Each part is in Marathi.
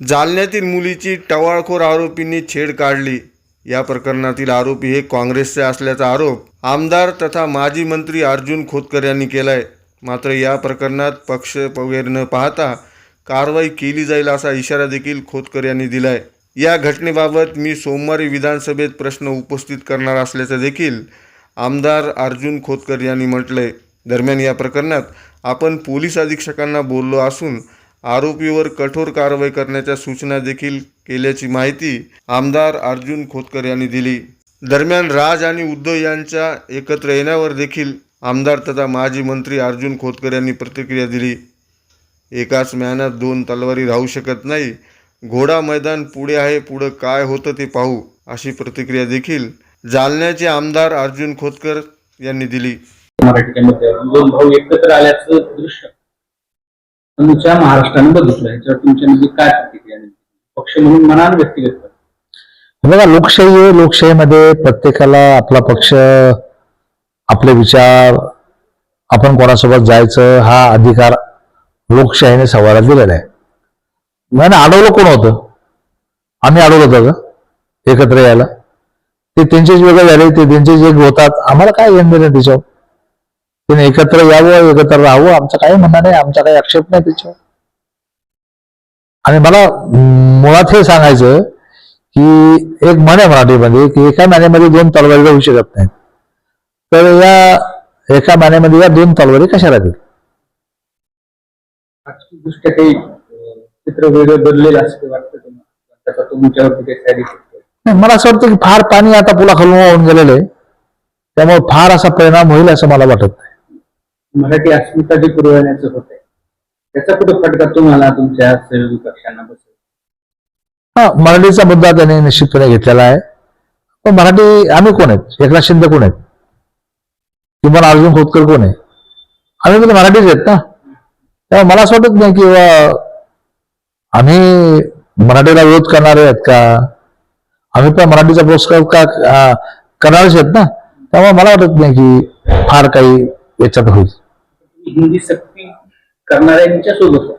जालन्यातील मुलीची टवाळखोर आरोपींनी छेड काढली. या प्रकरणातील आरोपी हे काँग्रेसचे असल्याचा आरोप आमदार तथा माजी मंत्री अर्जुन खोतकर यांनी केलाय. मात्र या प्रकरणात पक्ष वगैरे न पाहता कारवाई केली जाईल असा इशारा देखील खोतकर यांनी दिलाय. या घटनेबाबत मी सोमवारी विधानसभेत प्रश्न उपस्थित करणार असल्याचं देखील आमदार अर्जुन खोतकर यांनी म्हटलंय. दरम्यान या प्रकरणात आपण पोलीस अधीक्षकांना बोललो असून आरोपीवर कठोर कारवाई करण्याच्या सूचना देखील केल्याची माहिती आमदार अर्जुन खोतकर यांनी दिली. दरम्यान राज आणि उद्धव यांच्या एकत्र येण्यावर देखील आमदार तथा माजी मंत्री अर्जुन खोतकर यांनी प्रतिक्रिया दिली. एकाच म्यानात दोन तलवारी राहू शकत नाही. घोडा मैदान पुढे आहे पुढं काय होतं ते पाहू अशी प्रतिक्रिया देखील जालन्याचे आमदार अर्जुन खोतकर यांनी दिली. मराठी दोन भाऊ एकत्र आल्याचं दृश्य. तुमच्या महाराष्ट्राने बघितलं याच्यावर तुमच्या म्हणजे काय प्रतिक्रिया पक्ष म्हणून मनान व्यक्तिगत बघा लोकशाही आहे लोकशाहीमध्ये प्रत्येकाला आपला पक्ष आपले विचार आपण कोणासोबत जायचं हा अधिकार लोकशाहीने सवाला दिलेला आहे. नाही ना, अडवलं कोण होतं? आम्ही अडवलं होतं का? एकत्र यायला. ते त्यांचेच वेगळे झाले ते त्यांचेच एक होतात. आम्हाला काय घेणं देणं त्याच्यावर? त्याने एकत्र यावं एकत्र राहावं आमचं काही म्हणणं नाही आमचा काही आक्षेप नाही त्याच्यावर. आणि मला मुळात हे सांगायचं की एक म्हण आहे मराठीमध्ये की एका महिन्यामध्ये दोन तलवारी जाऊ शकत नाहीत. तर या एका महिन्यामध्ये या दोन तलवारी कशा राहतील दृष्ट्या काही चित्र वेगळं बदलेलं असं काही वाटतं तुमच्यावरती काही नाही, मला असं वाटतं की फार पाणी आता पुलाखालून वाहून गेलेलं आहे. त्यामुळे फार असा परिणाम होईल असं मला वाटत नाही. मराठी अस्मिता जी पुरवण्याचं होत आहे त्याचा कुठं फटका तुम्हाला तुमच्या सहयोगी पक्षांना बसेल? हा मराठीचा मुद्दा त्याने निश्चितपणे घेतलेला आहे. पण मराठी आम्ही कोण आहेत? एकनाथ शिंदे कोण आहेत? किंवा अर्जुन खोतकर कोण आहे? आम्ही पण मराठीच आहेत ना. तेव्हा मला असं वाटत नाही की बा, आम्ही मराठीला विरोध करणारे आहेत का? आम्ही पण मराठीचा पुरस्कार का करणारच करणारेच आहेत ना. त्यामुळे मला वाटत नाही की फार काही याच्यात होईल. हिंदी सक्ती करणाऱ्यांच्या सोबत.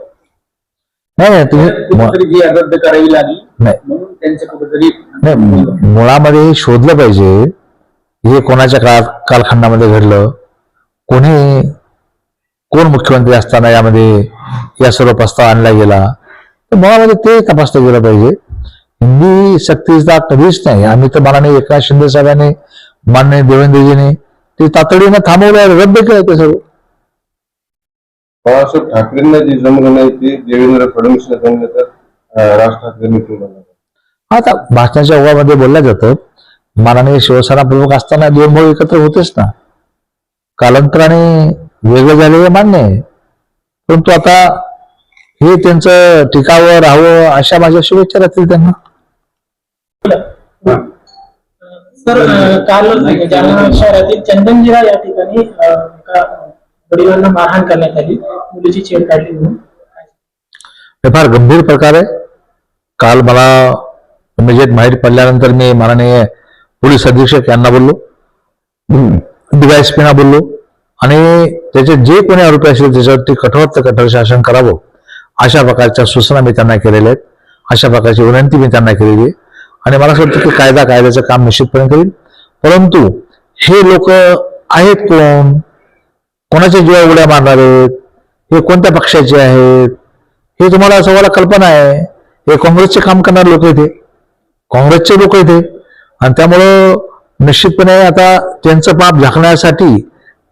नाही नाही तुम्ही म- कुठेतरी जी रद्द करावी लागली नाही. म्हणून त्यांचं कुठेतरी नाही मु- मुळामध्ये हे शोधलं पाहिजे हे कोणाच्या काळ कालखंडामध्ये घडलं कोणी कोण मुख्यमंत्री असताना यामध्ये या सर्व प्रस्ताव आणला गेला तर मुळामध्ये ते तपासलं गेलं पाहिजे. हिंदी सक्तीचा कधीच नाही. आम्ही तर मनाने एकनाथ शिंदे साहेबांनी माननीय देवेंद्रजीने ते तातडीनं थांबवलं रद्द केलं ते सर्व. बाळासाहेब ठाकरेंना जे जमलं नाही ते देवेंद्र फडणवीसला जमलं तर राज ठाकरे आता भाषणाच्या ओघामध्ये बोललं जातं मानाने शिवसेना प्रमुख असताना दोन भाऊ एकत्र होतेच ना. कालांतराने वेगळं झाले हे मान्य आहे. परंतु आता हे त्यांचं टिकावं राहावं अशा माझ्या शुभेच्छा राहतील त्यांना. सर काल जालना शहरातील चंदनजिरा या ठिकाणी वडिलांना मारहाण करण्यात आली. मुलीची चेन काढली म्हणून. हे फार गंभीर प्रकार आहे. काल मला म्हणजे माहीत पडल्यानंतर मी माननीय पोलीस अधीक्षक यांना बोललो. डीवायएसपीना बोललो. आणि त्याचे जे कोणी आरोपी असतील त्याच्यावरती कठोर ते कठोर शासन करावं. अशा प्रकारच्या सूचना मी त्यांना केलेल्या आहेत. अशा प्रकारची विनंती मी त्यांना केलेली आहे. आणि मला असं वाटतं की कायदा कायद्याचं काम निश्चितपणे करील परंतु हे लोक आहेत कोण? कोणाच्या जीवा उड्या मारणार आहेत हे कोणत्या पक्षाचे आहेत? हे तुम्हाला सगळ्याला कल्पना आहे. हे काँग्रेसचे काम करणारे लोक येते काँग्रेसचे लोक येते आणि त्यामुळं निश्चितपणे आता त्यांचं पाप झाकण्यासाठी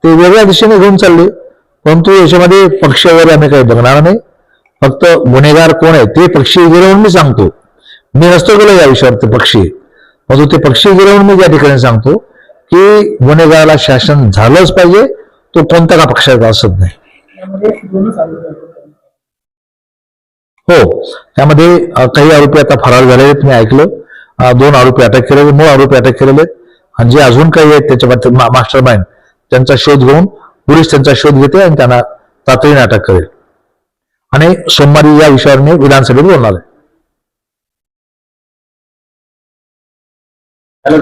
ते वेगळ्या दिशेने घेऊन चालले. परंतु याच्यामध्ये पक्ष वगैरे आम्ही काही बघणार नाही. फक्त गुन्हेगार कोण आहे ते पक्षी गिरवून मी सांगतो. मी नसतो गेलो या विषयावर ते पक्षी. परंतु ते पक्षी गिरवून मी त्या ठिकाणी सांगतो की गुन्हेगाराला शासन झालंच पाहिजे. तो कोणत्या का पक्षाचा असत नाही. हो त्यामध्ये काही आरोपी आता फरार झालेले आहेत मी ऐकलं. दोन आरोपी अटक केलेले मूळ आरोपी अटक केलेले. आणि जे अजून काही आहेत त्याच्या मास्टर माइंड त्यांचा शोध घेऊन पोलीस त्यांचा शोध घेते आणि त्यांना तातडीने अटक करेल. आणि सोमवारी या विषयावर मी विधानसभेत बोलणार आहे. हॅलो.